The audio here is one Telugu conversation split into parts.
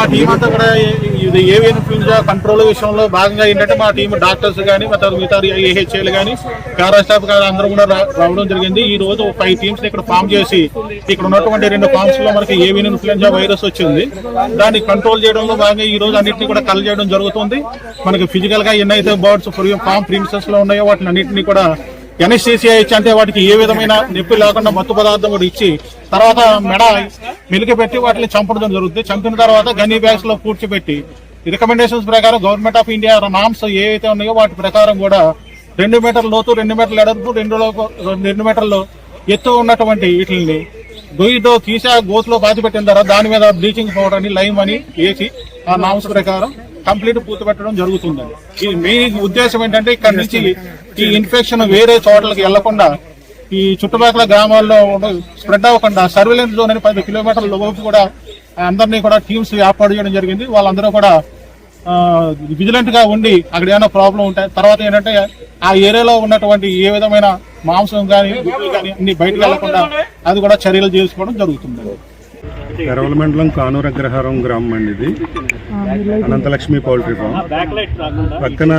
మా టీం అంతా కూడా ఇది ఏవియన్ ఇన్ఫ్లుయెంజా కంట్రోల్ విషయంలో భాగంగా ఏంటంటే మా టీం డాక్టర్స్ కానీ మిగతా మిగతా ఏహెచ్ఏలు కానీ పారా స్టాఫ్ కానీ అందరూ కూడా రావడం జరిగింది. ఈ రోజు ఫైవ్ టీమ్స్ ఇక్కడ ఫామ్ చేసి ఇక్కడ ఉన్నటువంటి రెండు ఫామ్స్లో మనకి ఏవియన్ ఇన్ఫ్లుయెంజా వైరస్ వచ్చింది. దాన్ని కంట్రోల్ చేయడంలో భాగంగా ఈ రోజు అన్నింటినీ కూడా కల్ చేయడం జరుగుతుంది. మనకి ఫిజికల్గా ఎన్నైతే బర్డ్స్ ఫామ్ ప్రీమిసెస్లో ఉన్నాయో వాటిని అన్నింటినీ కూడా ఎన్ఎస్సీసీఐ అంటే వాటికి ఏ విధమైన నొప్పి లేకుండా మత్తు పదార్థం కూడా ఇచ్చి తర్వాత మెడ మెలికి పెట్టి వాటిని చంపడం జరుగుతుంది. చంపిన తర్వాత గన్నీ బ్యాగ్స్లో పూడ్చిపెట్టి రికమెండేషన్స్ ప్రకారం గవర్నమెంట్ ఆఫ్ ఇండియా నామ్స్ ఏవైతే ఉన్నాయో వాటి ప్రకారం కూడా రెండు మీటర్ల లోతు రెండు మీటర్ల ఎడర్పు రెండు రెండు మీటర్లు ఎత్తు ఉన్నటువంటి వీటిని గొయ్యితో తీసా గోతులో బాతి పెట్టిన తర్వాత దాని మీద బ్లీచింగ్ పౌడర్ అని లైమ్ అని వేసి ఆ నామ్స్ ప్రకారం కంప్లీట్ పూర్తి పెట్టడం జరుగుతుంది. ఈ మీ ఉద్దేశం ఏంటంటే ఇక్కడ నుంచి ఈ ఇన్ఫెక్షన్ వేరే చోట్లకి వెళ్ళకుండా ఈ చుట్టుపక్కల గ్రామాల్లో స్ప్రెడ్ అవ్వకుండా సర్వేలెన్స్ జోన్ అని పది కిలోమీటర్ల లోపు కూడా అందరినీ కూడా టీమ్స్ ఏర్పాటు చేయడం జరిగింది. వాళ్ళందరూ కూడా విజిలెంట్గా ఉండి అక్కడ ఏమైనా ప్రాబ్లం ఉంటాయి తర్వాత ఏంటంటే ఆ ఏరియాలో ఉన్నటువంటి ఏ విధమైన మాంసం కానీ గుడ్లు కానీ అన్ని బయటకు వెళ్ళకుండా అది కూడా చర్యలు చేసుకోవడం జరుగుతుంది కరవల మండలం కానూరు అగ్రహారం గ్రామం అండి ఇది. Ananthalakshmi poultry farm. పక్కన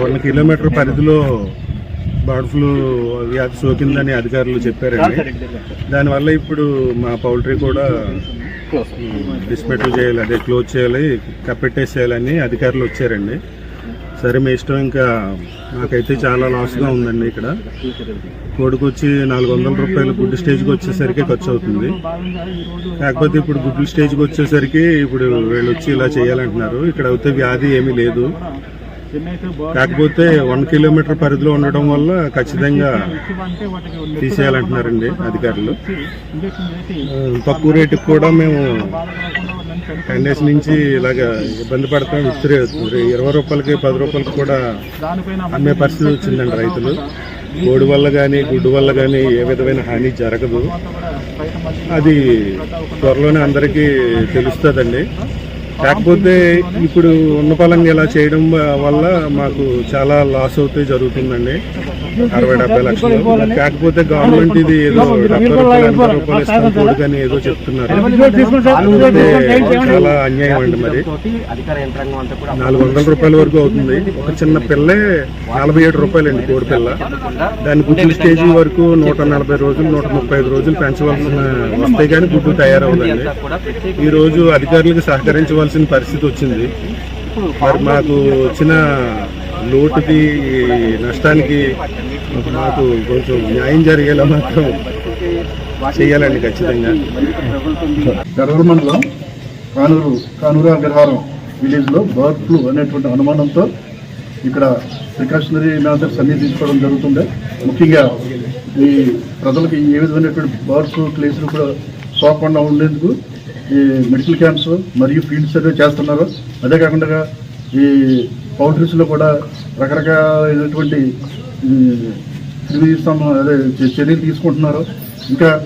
వన్ కిలోమీటర్ పరిధిలో బర్డ్ ఫ్లూ వ్యాధి సోకిందని అధికారులు చెప్పారండి. దానివల్ల ఇప్పుడు మా పౌల్ట్రీ కూడా డిస్మెటల్ చేయాలి అదే క్లోజ్ చేయాలి కప్పెట్టేసేయాలని అధికారులు వచ్చారండి. సరే మీ ఇష్టం ఇంకా నాకైతే చాలా లాస్గా ఉందండి ఇక్కడ. కోడికి వచ్చి నాలుగు వందల రూపాయలు గుడ్డు స్టేజ్కి వచ్చేసరికి ఖర్చు అవుతుంది కాకపోతే ఇప్పుడు గుడ్డు స్టేజ్కి వచ్చేసరికి ఇప్పుడు వీళ్ళు వచ్చి ఇలా చేయాలంటున్నారు. ఇక్కడ అయితే వ్యాధి ఏమీ లేదు. కాకపోతే వన్ కిలోమీటర్ పరిధిలో ఉండడం వల్ల ఖచ్చితంగా తీసేయాలంటున్నారండి అధికారులు. తక్కువ రేటుకి కూడా మేము టెన్ డేస్ నుంచి ఇలాగ ఇబ్బంది పడతాం ఇతరే ఇరవై రూపాయలకి పది రూపాయలకి కూడా అమ్మే పరిస్థితి వచ్చిందండి రైతులు. కోడి వల్ల కానీ గుడ్డు వల్ల కానీ ఏ విధమైన హాని జరగదు. అది త్వరలోనే అందరికీ తెలుస్తుందండి. కాకపోతే ఇప్పుడు ఉన్న పలంగా ఇలా చేయడం వల్ల మాకు చాలా లాస్ అవుతాయి జరుగుతుందండి. అరవై డెబ్బై లక్షలు. కాకపోతే గవర్నమెంట్ ఇది ఏదో డెబ్బై రూపాయలు ఎనభై రూపాయలు ఇస్తాం కోడి కానీ ఏదో చెప్తున్నారు. చాలా అన్యాయం అండి మరి. నాలుగు వందల రూపాయల వరకు అవుతుంది. ఒక చిన్న పిల్లే నలభై ఏడు రూపాయలు అండి కోడి పిల్ల. దాని గుడ్డు స్టేజీ వరకు నూట నలభై రోజులు నూట ముప్పై ఐదు రోజులు పెంచవలసిన వస్తే కానీ గుడ్డు తయారవుదండి ఈ రోజు అధికారులకు ఇవ్వాల్సిన పరిస్థితి వచ్చింది. మరి మాకు వచ్చిన లోటుకి నష్టానికి మాకు కొంచెం న్యాయం జరిగేలా మాత్రం చేయాలండి ఖచ్చితంగా. గరూరు మండలం కానూరు కానూరు అగ్రహారం విలేజ్లో బర్డ్ ఫ్లూ అనేటువంటి అనుమానంతో ఇక్కడ ప్రికాషనరీ మెజర్స్ అన్ని తీసుకోవడం జరుగుతుంది ముఖ్యంగా ఈ ప్రజలకు ఏ విధమైనటువంటి బర్డ్ ఫ్లూ కేసులు కూడా సోకుండా ఉండేందుకు ఈ మెడికల్ క్యాంప్స్ మరియు ఫీల్డ్ సర్వే చేస్తున్నారు. అదే కాకుండా ఈ పౌల్ట్రీస్లో కూడా రకరకాలైనటువంటి అదే చర్యలు తీసుకుంటున్నారు. ఇంకా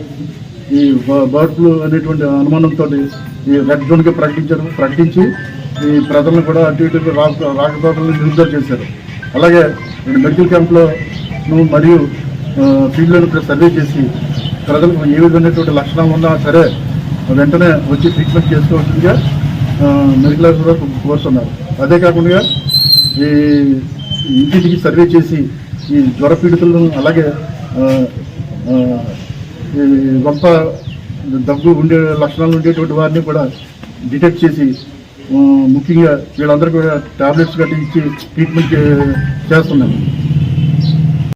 ఈ బ- బర్డ్ ఫ్లూ అనేటువంటి అనుమానంతో ఈ రెడ్ జోన్గా ప్రకటించారు. ప్రకటించి ఈ ప్రజలను కూడా అటు ఇటు రాక రాకపోకలను నిలుదల చేశారు. అలాగే ఈ మెడికల్ క్యాంప్లో మరియు ఫీల్డ్లను సర్వే చేసి ప్రజలకు ఏ విధమైనటువంటి లక్షణాలు ఉన్నా సరే వెంటనే వచ్చి ట్రీట్మెంట్ చేసుకోవాల్సిందిగా మెడికల్ ఆఫీసర్ కోరుతున్నారు. అదే కాకుండా ఈ ఇంటింటికి సర్వే చేసి ఈ జ్వర పీడితులను అలాగే ఈ గొప్ప దగ్గు ఉండే లక్షణాలు ఉండేటువంటి వారిని కూడా డిటెక్ట్ చేసి ముఖ్యంగా వీళ్ళందరూ కూడా టాబ్లెట్స్ గట్టి ఇచ్చి ట్రీట్మెంట్ చే- చేస్తున్నాం